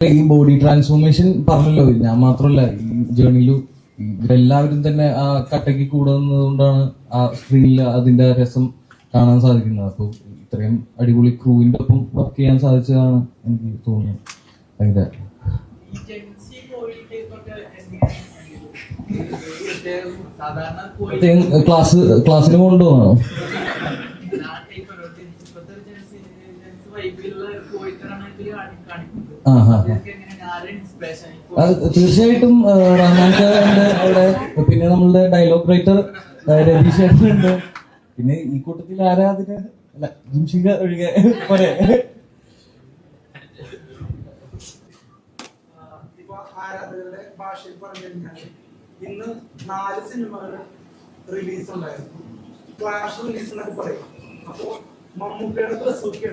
ഈ body transformation പറഞ്ഞല്ലോ. ഞാൻ മാത്രമല്ല ഈ ജേണിയിലും ഇവരെല്ലാവരും തന്നെ ആ കട്ടയ്ക്ക് കൂടുന്നതുകൊണ്ടാണ് ആ സ്ക്രീനിൽ അതിന്റെ രസം കാണാൻ സാധിക്കുന്നത്. അപ്പോൾ ഇത്രയും അടിപൊളി ക്രൂവിന്റെ ഒപ്പം വർക്ക് ചെയ്യാൻ സാധിച്ചതാണ് എനിക്ക് പ്രത്യേകം ക്ലാസ് ക്ലാസ്സിന് കൊണ്ടുപോകണോ? വൈബിലുള്ള ഇതിൽ അത് തീർച്ചയായിട്ടും റഹ്മാൻ സാറുണ്ട് അവിടെ. പിന്നെ നമ്മളുടെ ഡയലോഗ് റൈറ്റർ രതീഷ് ഉണ്ട്. പിന്നെ ഈ കൂട്ടത്തിൽ ആരാധന അല്ല ജിംഷിക ഒഴികെ ആരാധകരുടെ ഭാഷയിൽ പറഞ്ഞു കഴിഞ്ഞാൽ ഇന്ന് നാല് സിനിമകൾ റിലീസ് ഉണ്ടായിരുന്നു. ക്ലാഷ് റിലീസ് എന്നൊക്കെ പറയും. അപ്പോ മമ്മൂക്കയുടെ ബസൂക്ക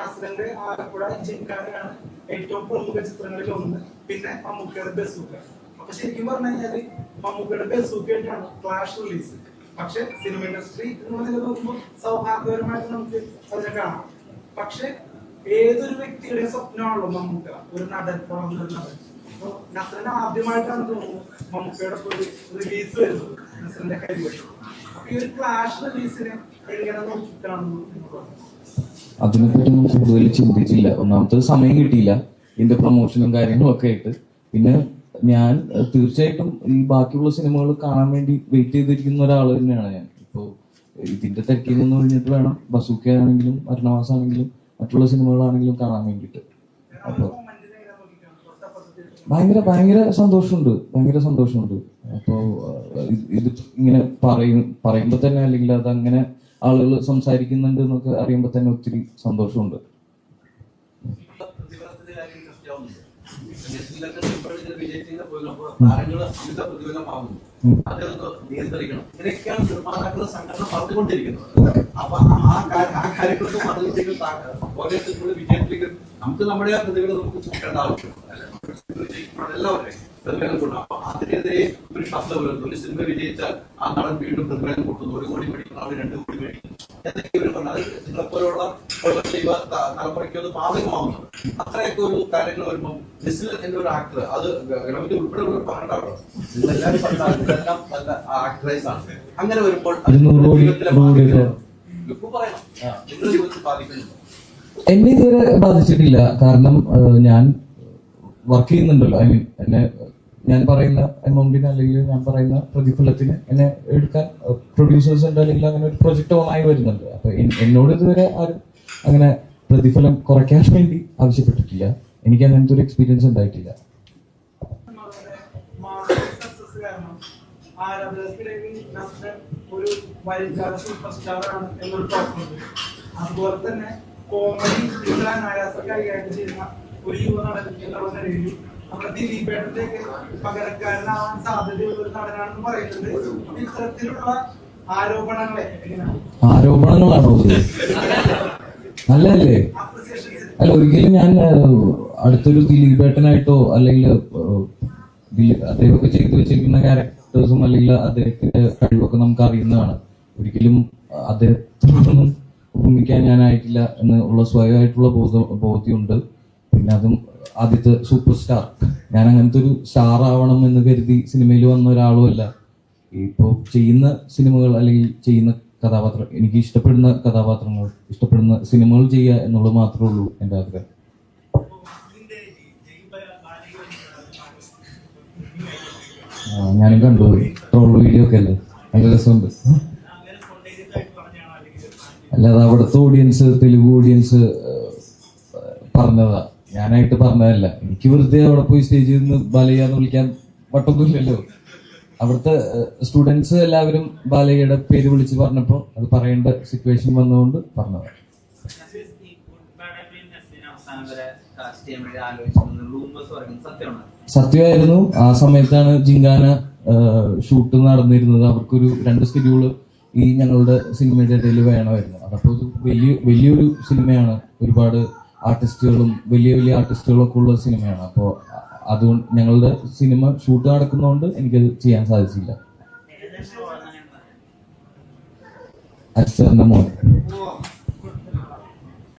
നസ്രന്റെ ആലപ്പുഴ ചെക്കാരാണ് ഏറ്റവും പ്രമുഖ ചിത്രങ്ങളിൽ ഒന്ന്. പിന്നെ മമ്മൂക്കയുടെ ബസൂക്ക. അപ്പൊ ശരിക്കും പറഞ്ഞു കഴിഞ്ഞാൽ മമ്മൂക്കയുടെ ബസൂക്കയായിട്ടാണ് ക്ലാഷ് റിലീസ്. പക്ഷെ സിനിമ ഇൻഡസ്ട്രി എന്ന് പറഞ്ഞാൽ നോക്കുമ്പോൾ സൗഹാർദ്ദപരമായിട്ട് നമുക്ക് അതിനെ കാണാം. പക്ഷെ ഏതൊരു വ്യക്തിയുടെ സ്വപ്നമാണല്ലോ മമ്മൂക്ക. ഒരു നടൻ വളർന്നൊരു നടൻ. അപ്പൊ നസ്രന് ആദ്യമായിട്ടാണ് തോന്നുന്നു മമ്മൂക്കയുടെ ഒരു റിലീസ് വരുന്നത്. നസറിന്റെ കരിയർ അപ്പൊ ഈ ഒരു ക്ലാഷ് റിലീസിനെ എങ്ങനെ എന്നുള്ളതാണ് അതിനെപ്പറ്റി ഒന്നും കൂടുതൽ ചിന്തിച്ചില്ല. ഒന്നാമത്തെ സമയം കിട്ടിയില്ല. ഇതിന്റെ പ്രൊമോഷനും കാര്യങ്ങളും ഒക്കെ ആയിട്ട്. പിന്നെ ഞാൻ തീർച്ചയായിട്ടും ഈ ബാക്കിയുള്ള സിനിമകൾ കാണാൻ വേണ്ടി വെയിറ്റ് ചെയ്തിരിക്കുന്ന ഒരാൾ തന്നെയാണ് ഞാൻ. ഇപ്പോ ഇതിന്റെ തിരക്കിൽ നിന്ന് കഴിഞ്ഞിട്ട് വേണം. ബസൂക്ക ആണെങ്കിലും അരുണവാസ് ആണെങ്കിലും മറ്റുള്ള സിനിമകളാണെങ്കിലും കാണാൻ വേണ്ടിയിട്ട്. അപ്പോൾ ഭയങ്കര ഭയങ്കര സന്തോഷമുണ്ട്. ഭയങ്കര സന്തോഷമുണ്ട്. അപ്പോ ഇത് ഇങ്ങനെ പറയും പറയുമ്പോ തന്നെ അല്ലെങ്കിൽ അതങ്ങനെ ആളുകൾ സംസാരിക്കുന്നുണ്ട് എന്നൊക്കെ അറിയുമ്പോൾ തന്നെ ഒത്തിരി സന്തോഷമുണ്ട് നമുക്ക് നമ്മുടെ കൃതികൾ നമുക്ക് ചുമക്കേണ്ട ആവശ്യം അല്ലേ? പ്രതിഫലം കൊടുക്കും. അപ്പൊ അതിനെതിരെ ഒരു ശബ്ദം വരുന്നു. ഒരു സിനിമ വിജയിച്ചാൽ ആ നടൻ വീണ്ടും പ്രതിഫലം കൊടുക്കുന്നു. ഒരു കോടി മേടിക്കുന്നു ആൾ രണ്ട് കോടി മേടിക്കുന്നു. എന്നൊക്കെ ഇവർ പറഞ്ഞു. അത് നിങ്ങളെപ്പോലുള്ള യുവ തലമുറയ്ക്ക് അത് ബാധകമാവുന്നു. അത്രയൊക്കെ ഒരു കാര്യങ്ങൾ വരുമ്പോൾ ജിസിൽ എന്റെ ഒരു ആക്ടർ അത് ഗണപതി ഉൾപ്പെടെ ഒരു നിങ്ങളെല്ലാവരും പറഞ്ഞാൽ ഇതെല്ലാം നല്ല ആക്ടറൈസ് ആണ് അങ്ങനെ വരുമ്പോൾ. പറയണം നിങ്ങളുടെ ജീവിതത്തിൽ ബാധിക്കുന്നുണ്ടോ എന്നെ ഇതുവരെ ബാധിച്ചിട്ടില്ല കാരണം ഞാൻ വർക്ക് ചെയ്യുന്നുണ്ടല്ലോ ഐ മീൻ എന്നെ ഞാൻ പറയുന്ന എമൗണ്ടിന് അല്ലെങ്കിൽ ഞാൻ പറയുന്ന പ്രതിഫലത്തിന് എന്നെ എടുക്കാൻ പ്രൊഡ്യൂസേഴ്സ് ഉണ്ട് അല്ലെങ്കിൽ അങ്ങനെ ഒരു ആയി വരുന്നുണ്ട്. അപ്പൊ എന്നോട് ഇതുവരെ ആരും അങ്ങനെ പ്രതിഫലം കുറയ്ക്കാൻ വേണ്ടി ആവശ്യപ്പെട്ടിട്ടില്ല. എനിക്ക് അങ്ങനത്തെ ഒരു എക്സ്പീരിയൻസ് ഉണ്ടായിട്ടില്ല. ഒരു സൂപ്പർ സ്റ്റാർ ആണ് എന്നൊരു അതുപോലെ തന്നെ കോമഡി ഇത്ര ചെയ്യുന്ന ഒരു യുവ നടൻ എന്നുള്ള നിലയിൽ ദിലീപേട്ടന്റെ പകരക്കാരനാവാൻ സാധ്യതയുള്ള ഒരു നടനാണെന്ന് പറയുന്നത് ഇത്തരത്തിലുള്ള ആരോപണങ്ങളെ എങ്ങനെയാണ്? ആരോപണങ്ങളാണോ നല്ലല്ലേ നല്ലതല്ലേ? അല്ല ഒരിക്കലും ഞാൻ അടുത്തൊരു അടുത്തൊരു ദിലീപേട്ടനായിട്ടോ അല്ലെങ്കിൽ അദ്ദേഹമൊക്കെ ചെയ്തു വെച്ചിരിക്കുന്ന ക്യാരക്ടേഴ്സും അല്ലെങ്കിൽ അദ്ദേഹത്തിന്റെ കഴിവൊക്കെ നമുക്ക് അറിയുന്നതാണ് ഒരിക്കലും അദ്ദേഹത്തിനൊന്നും ഭൂമിക്കാൻ ഞാനായിട്ടില്ല എന്ന് ഉള്ള സ്വയമായിട്ടുള്ള ബോധ ബോധ്യമുണ്ട്. പിന്നെ അതും ആദ്യത്തെ സൂപ്പർ സ്റ്റാർ. ഞാൻ അങ്ങനത്തെ ഒരു സ്റ്റാർ ആവണം എന്ന് കരുതി സിനിമയിൽ വന്ന ഒരാളുമല്ല. ഇപ്പോൾ ചെയ്യുന്ന സിനിമകൾ അല്ലെങ്കിൽ ചെയ്യുന്ന കഥാപാത്രം എനിക്ക് ഇഷ്ടപ്പെടുന്ന കഥാപാത്രങ്ങൾ ഇഷ്ടപ്പെടുന്ന സിനിമകൾ ചെയ്യുക എന്നുള്ളത് മാത്രമേ ഉള്ളൂ എന്റെ ആഗ്രഹം. ഞാനും കണ്ടു. ട്രോൾ വീഡിയോ ഒക്കെ അല്ലേ? നല്ല രസമുണ്ട്. അല്ലാതെ അവിടുത്തെ ഓഡിയൻസ് തെലുഗു ഓഡിയൻസ് പറഞ്ഞതാ. ഞാനായിട്ട് പറഞ്ഞതല്ല. എനിക്ക് വെറുതെ അവിടെ പോയി സ്റ്റേജിൽ നിന്ന് ബാലയ്യാന്ന് വിളിക്കാൻ വട്ടൊന്നുമില്ലല്ലോ അവിടുത്തെ സ്റ്റുഡൻസ് എല്ലാവരും ബാലയ്യയുടെ പേര് വിളിച്ച് പറഞ്ഞപ്പോൾ അത് പറയേണ്ട സിറ്റുവേഷൻ വന്നുകൊണ്ട് പറഞ്ഞത്. സത്യമായിരുന്നു. ആ സമയത്താണ് ജിങ്കാന ഷൂട്ട് നടന്നിരുന്നത്. അവർക്കൊരു രണ്ട് സ്കെഡ്യൂൾ ഈ ഞങ്ങളുടെ സിനിമയുടെ ഇടയിൽ വേണമായിരുന്നു. അതപ്പോൾ വലിയ വലിയൊരു സിനിമയാണ് ഒരുപാട് ആർട്ടിസ്റ്റുകളും വലിയ വലിയ ആർട്ടിസ്റ്റുകളൊക്കെ ഉള്ള സിനിമയാണ്. അപ്പോൾ അതുകൊണ്ട് ഞങ്ങളുടെ സിനിമ ഷൂട്ട് നടക്കുന്നതുകൊണ്ട് എനിക്കത് ചെയ്യാൻ സാധിച്ചില്ല. അച്ഛന്റെ മോൻ.